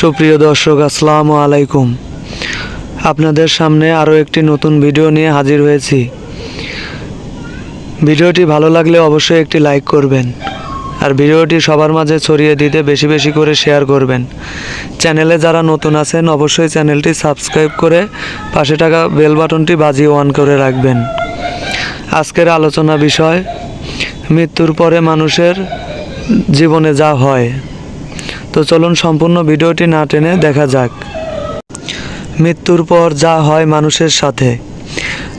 সুপ্রিয় দর্শক, আসসালামু আলাইকুম। আপনাদের সামনে আরও একটি নতুন ভিডিও নিয়ে হাজির হয়েছি। ভিডিওটি ভালো লাগলে অবশ্যই একটি লাইক করবেন আর ভিডিওটি সবার মাঝে ছড়িয়ে দিতে বেশি বেশি করে শেয়ার করবেন। চ্যানেলে যারা নতুন আছেন, অবশ্যই চ্যানেলটি সাবস্ক্রাইব করে পাশে টাকা বেল বাটনটি বাজিয়ে অন করে রাখবেন। আজকের আলোচনা বিষয়, মৃত্যুর পরে মানুষের জীবনে যা হয়। তো চলুন সম্পূর্ণ ভিডিওটি না টেনে দেখা যাক। মৃত্যুর পর যা হয় মানুষের সাথে।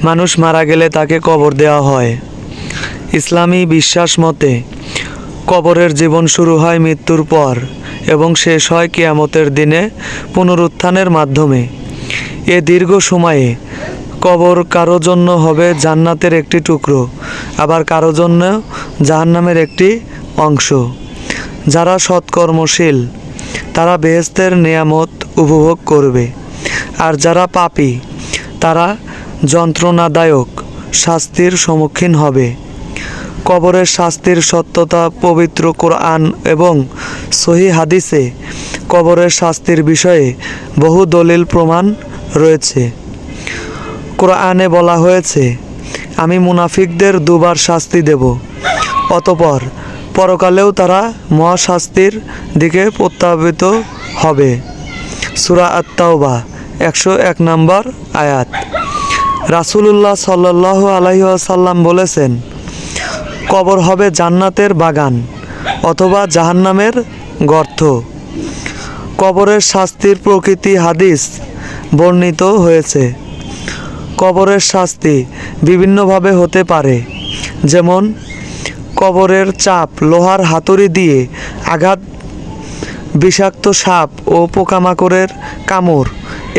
মানুষ মারা গেলে তাকে কবর দেওয়া হয়। ইসলামী বিশ্বাস মতে, কবরের জীবন শুরু হয় মৃত্যুর পর এবং শেষ হয় কিয়ামতের দিনে পুনরুত্থানের মাধ্যমে। এ দীর্ঘ সময়ে কবর কারও জন্য হবে জান্নাতের একটি টুকরো, আবার কারও জন্য জাহান্নামের একটি অংশ। যারা সৎকর্মশীল, তারা বেহেস্তের নিয়ামত উপভোগ করবে। আর যারা পাপি, তারা যন্ত্রণাদায়ক শাস্তির সম্মুখীন হবে। কবরের শাস্তির সত্যতা পবিত্র কোরআন এবং সহি হাদিসে কবরের শাস্তির বিষয়ে বহু দলিল প্রমাণ রয়েছে। কোরআনে বলা হয়েছে, আমি মুনাফিকদের দুবার শাস্তি দেব, অতপর পরকালেও তারা মহাশাস্তির দিকে প্রত্যাবিত হবে। সুরা আত্মাওবা একশো এক নম্বর আয়াত। রাসুলুল্লাহ সাল্লাহ আলহিহাসাল্লাম বলেছেন, কবর হবে জান্নাতের বাগান অথবা জাহান্নামের গর্ত। কবরের শাস্তির প্রকৃতি হাদিস বর্ণিত হয়েছে। কবরের শাস্তি বিভিন্নভাবে হতে পারে, যেমন কবরের চাপ লোহার হাতুড়ি দিয়ে আঘাত, বিষাক্ত সাপ ও পোকামাকড়ের কামড়,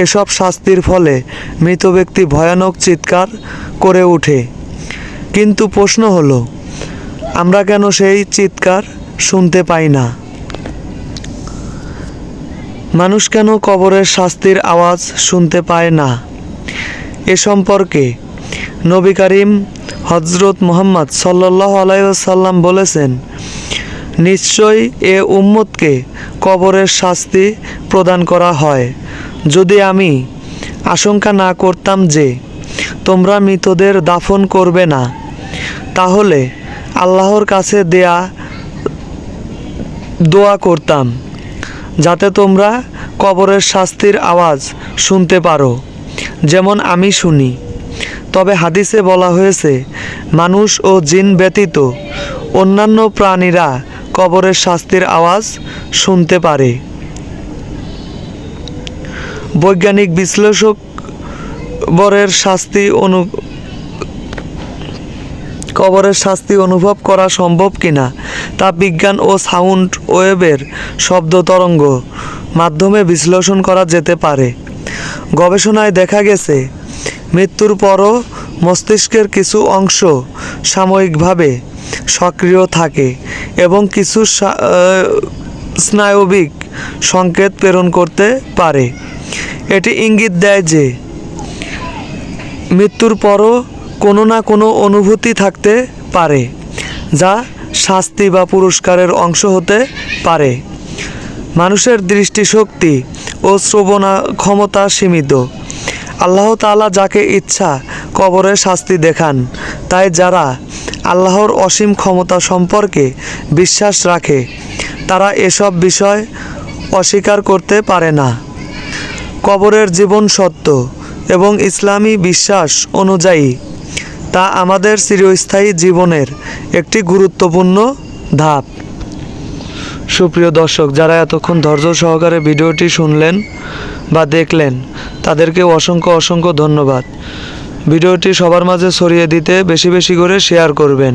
এসব শাস্তির ফলে মৃত ব্যক্তি ভয়ানক চিৎকার করে ওঠে। কিন্তু প্রশ্ন হলো, আমরা কেন সেই চিৎকার শুনতে পাই না? মানুষ কেন কবরের শাস্তির আওয়াজ শুনতে পায় না? এ সম্পর্কে নবী করিম হজরত মোহাম্মদ সাল্লাহ আলাইসাল্লাম বলেছেন, নিশ্চয়ই এ উম্মতকে কবরের শাস্তি প্রদান করা হয়। যদি আমি আশঙ্কা না করতাম যে তোমরা মৃতদের দাফন করবে না, তাহলে আল্লাহর কাছে দেয়া দোয়া করতাম, যাতে তোমরা কবরের শাস্তির আওয়াজ শুনতে পারো। যেমন আমি শুনি। তবে হাদিসে বলা হয়েছে, মানুষ ও জিন ব্যতীত অন্যান্য প্রাণীরা কবরের শাস্তির আওয়াজ শুনতে পারে। বৈজ্ঞানিক বিশ্লেষক বরের শাস্তি অনু, কবরের শাস্তি অনুভব করা সম্ভব কিনা, তা বিজ্ঞান ও সাউন্ড ওয়েবের শব্দ তরঙ্গ মাধ্যমে বিশ্লেষণ করা যেতে পারে। গবেষণায় দেখা গেছে মৃত্যুর পরও মস্তিষ্কের কিছু অংশ সাময়িকভাবে সক্রিয় থাকে এবং কিছু স্নায়বিক সংকেত প্রেরণ করতে পারে। এটি ইঙ্গিত দেয় যে, মৃত্যুর পরও কোনো না কোনো অনুভূতি থাকতে পারে, যা শাস্তি বা পুরস্কারের অংশ হতে পারে। মানুষের দৃষ্টিশক্তি ও শ্রবণা ক্ষমতা সীমিত। আল্লাহ তাআলা যাকে ইচ্ছা কবরের শাস্তি দেখান। তাই যারা আল্লাহর অসীম ক্ষমতা সম্পর্কে বিশ্বাস রাখে, তারা এসব বিষয় অস্বীকার করতে পারে না। কবরের জীবন সত্য এবং ইসলামী বিশ্বাস অনুযায়ী তা আমাদের চিরস্থায়ী জীবনের একটি গুরুত্বপূর্ণ ধাপ। সুপ্রিয় দর্শক, যারা এতক্ষণ ধৈর্য সহকারে ভিডিওটি শুনলেন বা দেখলেন, তাদেরকে অসংখ্য অসংখ্য ধন্যবাদ। ভিডিওটি সবার মাঝে ছড়িয়ে দিতে বেশি বেশি করে শেয়ার করবেন।